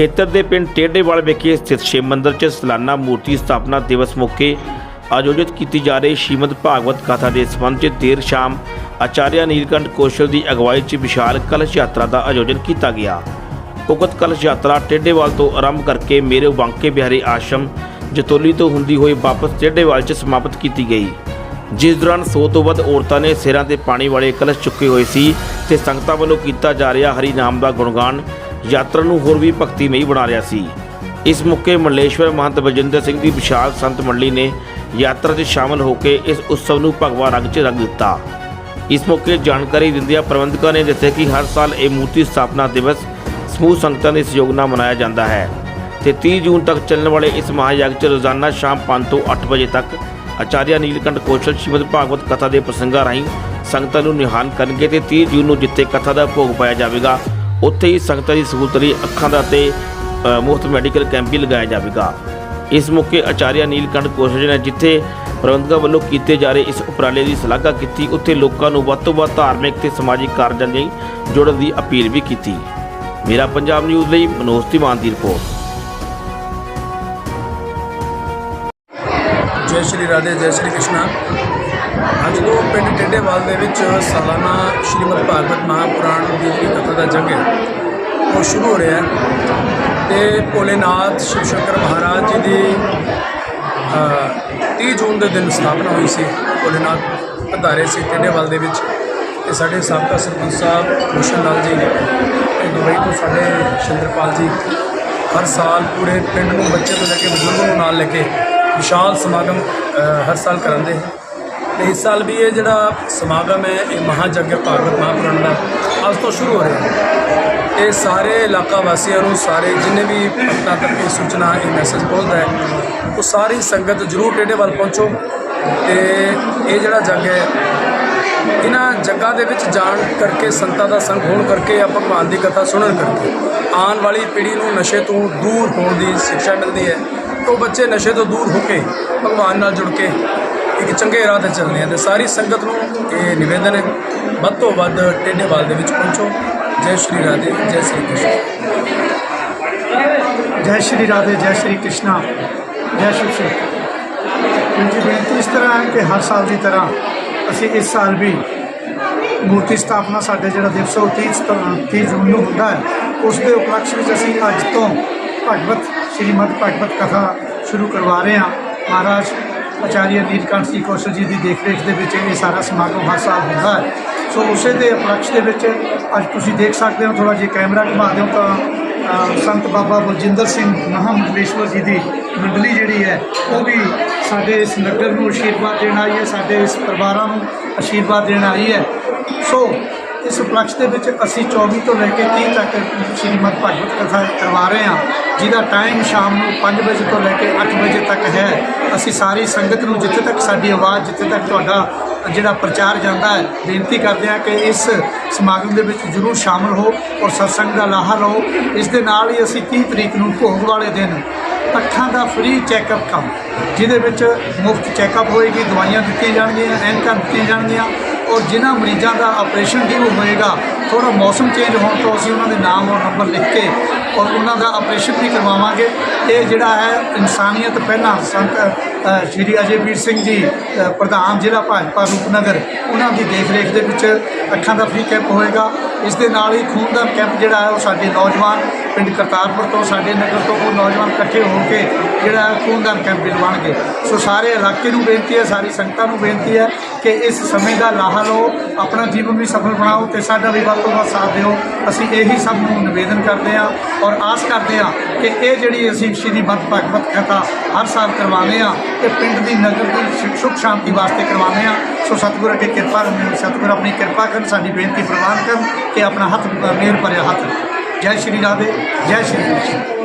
ਖੇਤਰ ਦੇ ਪਿੰਡ ਟੇਢੇਵਾਲ ਵਿਖੇ ਸਥਿਤ ਸ਼ਿਵ ਮੰਦਿਰ 'ਚ ਸਲਾਨਾ ਮੂਰਤੀ ਸਥਾਪਨਾ ਦਿਵਸ ਮੌਕੇ ਆਯੋਜਿਤ ਕੀਤੀ ਜਾ ਰਹੀ ਸ਼੍ਰੀਮਦ ਭਾਗਵਤ ਕਥਾ ਦੇ ਸੰਬੰਧ 'ਚ ਦੇਰ ਸ਼ਾਮ ਆਚਾਰਿਆ ਨੀਲਕੰਠ ਕੌਸ਼ਲ ਦੀ ਅਗਵਾਈ 'ਚ ਵਿਸ਼ਾਲ ਕਲਸ਼ ਯਾਤਰਾ ਦਾ ਆਯੋਜਨ ਕੀਤਾ ਗਿਆ। ਉਕਤ ਕਲਸ਼ ਯਾਤਰਾ ਟੇਢੇਵਾਲ ਤੋਂ ਆਰੰਭ ਕਰਕੇ ਮੇਰੇ ਵਾਂਕੇ ਬਿਹਾਰੀ ਆਸ਼ਰਮ ਜਤੋਲੀ ਤੋਂ ਹੁੰਦੀ ਹੋਈ ਵਾਪਸ ਟੇਢੇਵਾਲ 'ਚ ਸਮਾਪਤ ਕੀਤੀ ਗਈ। ਜਿਸ ਦੌਰਾਨ 100 ਤੋਂ ਵੱਧ ਔਰਤਾਂ ਨੇ ਸਿਰਾਂ ਤੇ ਪਾਣੀ ਵਾਲੇ ਕਲਸ਼ ਚੁੱਕੇ ਹੋਏ ਸੀ ਤੇ ਸੰਗਤਾਂ ਵੱਲੋਂ ਕੀਤਾ ਜਾ ਰਿਹਾ ਹਰੀ ਨਾਮ ਦਾ ਗੁਣਗਾਨ ਯਾਤਰਾ ਨੂੰ ਹੋਰ ਵੀ ਭਗਤੀਮਈ ਬਣਾ ਰਿਹਾ ਸੀ। ਇਸ ਮੌਕੇ ਮਲੇਸ਼ਵਰ ਮਹੰਤ ਬਜਿੰਦਰ ਸਿੰਘ ਦੀ ਵਿਸ਼ਾਲ ਸੰਤ ਮੰਡਲੀ ਨੇ ਯਾਤਰਾ 'ਚ ਸ਼ਾਮਲ ਹੋ ਕੇ ਇਸ ਉਤਸਵ ਨੂੰ ਭਗਵਾ ਰੰਗ 'ਚ ਰੰਗ ਦਿੱਤਾ। ਇਸ ਮੌਕੇ ਜਾਣਕਾਰੀ ਦਿੰਦਿਆਂ ਪ੍ਰਬੰਧਕਾਂ ਨੇ ਦੱਸਿਆ ਕਿ ਹਰ ਸਾਲ ਇਹ ਮੂਰਤੀ ਸਥਾਪਨਾ ਦਿਵਸ ਸਮੂਹ ਸੰਗਤਾਂ ਦੇ ਸਹਿਯੋਗ ਨਾਲ ਮਨਾਇਆ ਜਾਂਦਾ ਹੈ ਤੇ 30 ਜੂਨ ਤੱਕ ਚੱਲਣ ਵਾਲੇ ਇਸ ਮਹਾਯਗ 'ਚ ਰੋਜ਼ਾਨਾ ਸ਼ਾਮ 5 ਤੋਂ 8 ਵਜੇ ਤੱਕ ਆਚਾਰਿਆ ਨੀਲਕੰਠ ਕੌਸ਼ਲ ਸ਼੍ਰੀਮਦ ਭਾਗਵਤ ਕਥਾ ਦੇ ਪ੍ਰਸੰਗਾਂ ਰਾਹੀਂ ਸੰਗਤਾਂ ਨੂੰ ਨਿਹਾਲ ਕਰਨਗੇ ਤੇ 30 ਜੂਨ ਨੂੰ ਜਿੱਥੇ ਕਥਾ ਦਾ ਭੋਗ ਪਾਇਆ ਜਾਵੇਗਾ ਉੱਥੇ ਹੀ ਸੰਗਤਾਂ ਦੀ ਸਹੂਲਤ ਲਈ ਅੱਖਾਂ ਦਾ ਤੇ ਮੁਫਤ ਮੈਡੀਕਲ ਕੈਂਪ ਵੀ ਲਗਾਇਆ ਜਾਵੇਗਾ। ਇਸ ਮੌਕੇ ਆਚਾਰਿਆ ਨੀਲਕੰਠ ਕੌਸ਼ਲ ਨੇ ਜਿੱਥੇ ਪ੍ਰਬੰਧਕਾਂ ਵੱਲੋਂ ਕੀਤੇ ਜਾ ਰਹੇ ਇਸ ਉਪਰਾਲੇ ਦੀ ਸ਼ਲਾਘਾ ਕੀਤੀ, ਉੱਥੇ ਲੋਕਾਂ ਨੂੰ ਵੱਧ ਤੋਂ ਵੱਧ ਧਾਰਮਿਕ ਤੇ ਸਮਾਜਿਕ ਕਾਰਜਾਂ ਲਈ ਜੁੜਨ ਦੀ ਅਪੀਲ ਵੀ ਕੀਤੀ। ਮੇਰਾ ਪੰਜਾਬ ਨਿਊਜ਼ ਲਈ ਮਨੋਜ ਤਿਵਾਨ ਦੀ ਰਿਪੋਰਟ। ਜੈ ਸ਼੍ਰੀ ਰਾਧੇ, ਜੈ ਸ਼੍ਰੀ ਕ੍ਰਿਸ਼ਨਾ। ਅੱਜ ਤੋਂ ਪਿੰਡ ਟੇਢੇਵਾਲ ਦੇ ਵਿੱਚ ਸਾਲਾਨਾ ਸ਼੍ਰੀਮਦ ਭਾਗਵਤ ਮਹਾਪੁਰਾਣ ਦੀ ਦਾ ਜੰਗ ਹੈ। ਉਹ ਸ਼ੁਰੂ ਹੋ ਰਿਹਾ ਹੈ। ਤੇ ਭੋਲੇਨਾਥ ਸ਼ਿਵ ਸ਼ੰਕਰ ਮਹਾਰਾਜ ਜੀ ਦੀ ਅ, 30 ਜੂਨ ਦੇ ਦਿਨ ਸਥਾਪਨਾ ਹੋਈ ਸੀ। ਭੋਲੇਨਾਥ ਪਧਾਰੇ ਸੀ ਟੇਢੇਵਾਲ ਦੇ ਵਿੱਚ। ਤੇ ਸਾਡੇ ਸਾਬਕਾ ਸਰਪੰਚ ਸਾਹਿਬ ਭੂਸ਼ਣ ਲਾਲ ਜੀ ਤੇ ਦੁਬਈ ਤੋਂ ਸਾਡੇ ਸ਼ਿੰਦਰਪਾਲ ਜੀ ਹਰ ਸਾਲ ਪੂਰੇ ਪਿੰਡ ਨੂੰ ਬੱਚੇ ਤੋਂ ਲੈ ਕੇ ਬਜ਼ੁਰਗ ਨੂੰ ਨਾਲ ਲੈ ਕੇ ਵਿਸ਼ਾਲ ਸਮਾਗਮ ਹਰ ਸਾਲ ਕਰਾਉਂਦੇ ਹੈ। ਤੇ ਇਸ ਸਾਲ ਵੀ ਇਹ ਜਿਹੜਾ ਸਮਾਗਮ ਹੈ ਇਹ ਮਹਾਯੱਗ ਭਾਗਵਤ ਮਹਾਪੁਰਾਣ ਦਾ। ਅੱਜ ਤੋਂ ਸ਼ੁਰੂ ਹੋ ਰਿਹਾ ਹੈ। ਇਹ ਸਾਰੇ ਇਲਾਕਾ ਵਾਸੀਆਂ ਨੂੰ, ਸਾਰੇ ਜਿੰਨੇ ਵੀ ਭਗਤਾਂ ਤੱਕ ਇਹ ਸੂਚਨਾ, ਇਹ ਮੈਸੇਜ ਪਹੁੰਚਦਾ ਹੈ, ਉਹ ਸਾਰੀ ਸੰਗਤ ਜਰੂਰ ਟੇਢੇ ਵੱਲ ਪਹੁੰਚੋ ਤੇ ਇਹ ਜਿਹੜਾ ਜੱਗ ਹੈ, ਇਹਨਾਂ ਜੱਗਾਂ ਦੇ ਵਿੱਚ ਜਾਣ ਕਰਕੇ, ਸੰਤਾਂ ਦਾ ਸੰਗ ਹੋਣ ਕਰਕੇ ਆ ਭਗਵਾਨ ਦੀ ਕਥਾ ਸੁਣਨ ਕਰਕੇ, ਆਉਣ ਵਾਲੀ ਪੀੜ੍ਹੀ ਨੂੰ ਨਸ਼ੇ ਤੋਂ ਦੂਰ ਹੋਣ ਦੀ ਸਿੱਖਿਆ ਮਿਲਦੀ ਹੈ। ਤੋਂ ਬੱਚੇ ਨਸ਼ੇ ਤੋਂ ਦੂਰ ਹੋ ਕੇ ਭਗਵਾਨ ਨਾਲ ਜੁੜ ਕੇ ਇੱਕ ਚੰਗੇ ਰਾਹ ਤੇ ਚੱਲਦੇ ਆ ਤੇ ਸਾਰੀ ਸੰਗਤ ਨੂੰ ਇਹ ਨਿਵੇਦਨ ਹੈ, ਵੱਧ ਤੋਂ ਵੱਧ ਟੇਢੇਵਾਲ ਦੇ ਵਿੱਚ ਪਹੁੰਚੋ। ਜੈ ਸ਼੍ਰੀ ਰਾਧੇ, ਜੈ ਸ਼੍ਰੀ ਕ੍ਰਿਸ਼ਨ। ਜੈ ਸ਼੍ਰੀ ਰਾਧੇ, ਜੈ ਸ਼੍ਰੀ ਕ੍ਰਿਸ਼ਨਾ। ਜੈ ਸ਼ਿਵ ਸ਼ਿਵ ਕਿਉਂਕਿ ਬੇਨਤੀ ਇਸ ਤਰ੍ਹਾਂ ਹੈ ਕਿ ਹਰ ਸਾਲ ਦੀ ਤਰ੍ਹਾਂ ਅਸੀਂ ਇਸ ਸਾਲ ਵੀ ਮੂਰਤੀ ਸਥਾਪਨਾ ਸਾਡੇ ਜਿਹੜਾ ਦਿਵਸ ਉਹ 30 ਸਤੰਬਰ 30 ਜੂਨ ਨੂੰ ਹੁੰਦਾ ਹੈ। ਉਸ ਦੇ ਉਪਲਕਸ਼ ਵਿੱਚ ਅਸੀਂ ਅੱਜ ਤੋਂ ਭਗਵਤ, ਸ਼੍ਰੀਮਦ ਭਗਵਤ ਕਥਾ ਸ਼ੁਰੂ ਕਰਵਾ ਰਹੇ ਹਾਂ। ਮਹਾਰਾਜ ਆਚਾਰੀਆ ਨੀਲਕੰਠ ਜੀ, ਕੌਸ਼ਲ ਜੀ ਦੀ ਦੇਖਰੇਖ ਦੇ ਵਿੱਚ ਇਹ ਸਾਰਾ ਸਮਾਗਮ ਹਰ ਸਾਲ ਹੁੰਦਾ ਹੈ। ਸੋ ਉਸੇ ਦੇ ਉਪਲਕਸ਼ ਦੇ ਵਿੱਚ ਅੱਜ ਤੁਸੀਂ ਦੇਖ ਸਕਦੇ ਹੋ ਥੋੜਾ ਜਿਹਾ ਕੈਮਰਾ ਘੁਮਾ ਦਿਓ ਤਾਂ ਸੰਤ ਬਾਬਾ ਬਲਜਿੰਦਰ ਸਿੰਘ ਮਹਾਮੰਡਲੇਸ਼ਵਰ ਜੀ ਦੀ ਮੰਡਲੀ ਜਿਹੜੀ ਹੈ, ਉਹ ਵੀ ਸਾਡੇ ਇਸ ਨਗਰ ਨੂੰ ਆਸ਼ੀਰਵਾਦ ਦੇਣ ਆਈ ਹੈ, ਸਾਡੇ ਇਸ ਪਰਿਵਾਰਾਂ ਨੂੰ ਆਸ਼ੀਰਵਾਦ ਦੇਣ ਆਈ ਹੈ। ਸੋ ਇਸ ਉਪਲਕਸ਼ ਦੇ ਵਿੱਚ ਅਸੀਂ 24 ਤੋਂ ਲੈ ਕੇ 30 ਤੱਕ ਸ਼੍ਰੀਮਦ ਭਗਵਤ ਕਥਾ ਕਰਵਾ ਰਹੇ ਹਾਂ, ਜਿਹਦਾ ਟਾਈਮ ਸ਼ਾਮ ਨੂੰ 5 ਵਜੇ ਤੋਂ ਲੈ ਕੇ 8 ਵਜੇ ਤੱਕ ਹੈ। ਅਸੀਂ ਸਾਰੀ ਸੰਗਤ ਨੂੰ ਜਿੱਥੇ ਤੱਕ ਸਾਡੀ ਆਵਾਜ਼, ਜਿੱਥੇ ਤੱਕ ਤੁਹਾਡਾ ਜਿਹੜਾ ਪ੍ਰਚਾਰ ਜਾਂਦਾ ਹੈ, ਬੇਨਤੀ ਕਰਦੇ ਹਾਂ ਕਿ ਇਸ ਸਮਾਗਮ ਦੇ ਵਿੱਚ ਜ਼ਰੂਰ ਸ਼ਾਮਲ ਹੋ ਔਰ ਸਤਸੰਗ ਦਾ ਲਾਹਾ ਲਓ। ਇਸ ਦੇ ਨਾਲ ਹੀ ਅਸੀਂ 30 ਤਰੀਕ ਨੂੰ ਭੋਗ ਵਾਲੇ ਦਿਨ ਅੱਖਾਂ ਦਾ ਫ੍ਰੀ ਚੈੱਕਅਪ ਕੰਮ, ਜਿਹਦੇ ਵਿੱਚ ਮੁਫਤ ਚੈੱਕਅਪ ਹੋਏਗੀ, ਦਵਾਈਆਂ ਦਿੱਤੀਆਂ ਜਾਣਗੀਆਂ, ਐਨਕਾਂ ਦਿੱਤੀਆਂ ਜਾਣਗੀਆਂ ਔਰ ਜਿਨ੍ਹਾਂ ਮਰੀਜ਼ਾਂ ਦਾ ਆਪਰੇਸ਼ਨ ਵੀ ਹੋਏਗਾ ਥੋੜਾ ਮੌਸਮ ਚੇਂਜ ਹੋਣ ਤੋਂ ਅਸੀਂ ਉਹਨਾਂ ਦੇ ਨਾਮ ਔਰ ਨੰਬਰ ਲਿਖ ਕੇ ਔਰ ਉਹਨਾਂ ਦਾ ਆਪਰੇਸ਼ਨ ਵੀ ਕਰਵਾਵਾਂਗੇ। ਇਹ ਜਿਹੜਾ ਹੈ ਇਨਸਾਨੀਅਤ ਪਹਿਲਾਂ ਸੰਤ ਅ, ਸ਼੍ਰੀ ਅਜੇਵੀਰ ਸਿੰਘ ਜੀ ਪ੍ਰਧਾਨ ਜ਼ਿਲ੍ਹਾ ਭਾਜਪਾ ਰੂਪਨਗਰ ਉਹਨਾਂ ਦੀ ਦੇਖਰੇਖ ਦੇ ਵਿੱਚ ਅੱਖਾਂ ਦਾ ਫ੍ਰੀ ਕੈਂਪ ਹੋਏਗਾ। ਇਸ ਦੇ ਨਾਲ ਹੀ ਖੂਨਦਾਨ ਕੈਂਪ ਜਿਹੜਾ ਹੈ ਉਹ ਸਾਡੇ ਨੌਜਵਾਨ ਪਿੰਡ ਕਰਤਾਰਪੁਰ ਤੋਂ ਸਾਡੇ ਨਗਰ ਤੋਂ ਉਹ ਨੌਜਵਾਨ ਇਕੱਠੇ ਹੋ ਕੇ ਜਿਹੜਾ ਖੂਨਦਾਨ ਕੈਂਪ ਵੀ ਲਵਾਉਣਗੇ। ਸੋ ਸਾਰੇ ਇਲਾਕੇ ਨੂੰ ਬੇਨਤੀ ਹੈ, ਸਾਰੀ ਸੰਗਤਾਂ ਨੂੰ ਬੇਨਤੀ ਹੈ ਕਿ ਇਸ ਸਮੇਂ ਦਾ ਲਾਹਾ ਲਓ, ਆਪਣਾ ਜੀਵਨ ਵੀ ਸਫਲ ਬਣਾਓ ਤੇ ਸਾਡਾ ਵੀ ਵੱਧ ਤੋਂ ਵੱਧ ਸਾਥ ਦਿਓ। ਅਸੀਂ ਇਹੀ ਸਭ ਨੂੰ ਨਿਵੇਦਨ ਕਰਦੇ ਹਾਂ ਔਰ ਆਸ ਕਰਦੇ ਹਾਂ ਕਿ ਇਹ ਜਿਹੜੀ ਅਸੀਂ ਸ਼੍ਰੀ ਮਦ ਭਗਵਤ ਕਥਾ ਹਰ ਸਾਲ ਕਰਵਾਉਂਦੇ ਹਾਂ ਤੇ ਪਿੰਡ ਦੀ ਨਗਰ ਦੀ ਸੁਖ- ਸ਼ਾਂਤੀ ਵਾਸਤੇ ਕਰਵਾਉਂਦੇ ਹਾਂ। ਸੋ ਸਤਿਗੁਰ ਅੱਗੇ ਕਿਰਪਾ ਕਰਨ ਸਤਿਗੁਰ ਆਪਣੀ ਕਿਰਪਾ ਕਰਨ, ਸਾਡੀ ਬੇਨਤੀ ਪ੍ਰਵਾਨ ਕਰਨ ਕਿ ਆਪਣਾ ਹੱਥ ਮਿਹਰ ਭਰਿਆ ਹੱਥ ਜੈ ਸ਼੍ਰੀ ਰਾਧੇ, ਜੈ ਸ਼੍ਰੀ ਕ੍ਰਿਸ਼ਨ।